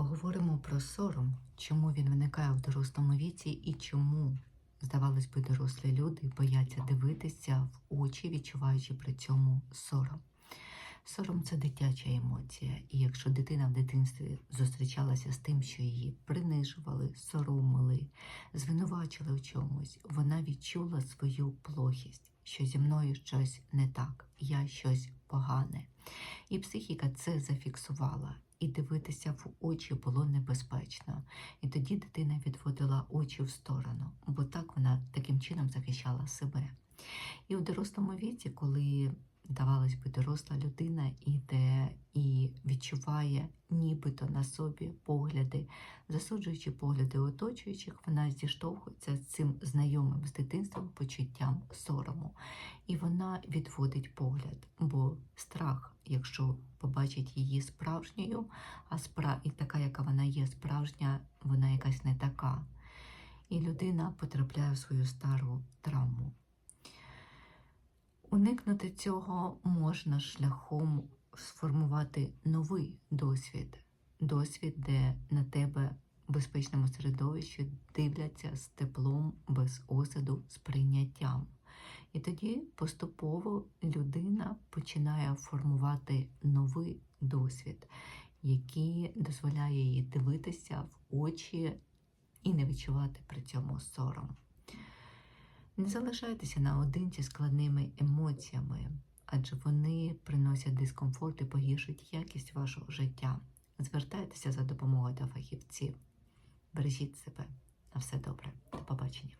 Поговоримо про сором, чому він виникає в дорослому віці і чому, здавалось би, дорослі люди бояться дивитися в очі, відчуваючи при цьому сором. Сором це дитяча емоція, і якщо дитина в дитинстві зустрічалася з тим, що її принижували, соромили, звинувачили в чомусь, вона відчула свою плохість, що зі мною щось не так, я щось погане. І психіка це зафіксувала. І дивитися в очі було небезпечно. І тоді дитина відводила очі в сторону, бо так вона таким чином захищала себе. І у дорослому віці, коли, здавалось би, доросла людина іде і відчуває нібито на собі погляди, засуджуючи погляди оточуючих, вона зіштовхується з цим знайомим з дитинства почуттям сорому. І вона відводить погляд, бо страх, якщо побачить її справжньою, а спра... і така, яка вона є, справжня, вона якась не така. І людина потрапляє в свою стару травму. Уникнути цього можна шляхом сформувати новий досвід, досвід, де на тебе в безпечному середовищі дивляться з теплом, без осаду, з прийняттям. І тоді поступово людина починає формувати новий досвід, який дозволяє їй дивитися в очі і не відчувати при цьому сором. Не залишайтеся наодинці складними емоціями, адже вони приносять дискомфорт і погіршують якість вашого життя. Звертайтеся за допомогою до фахівців. Бережіть себе. На все добре. До побачення.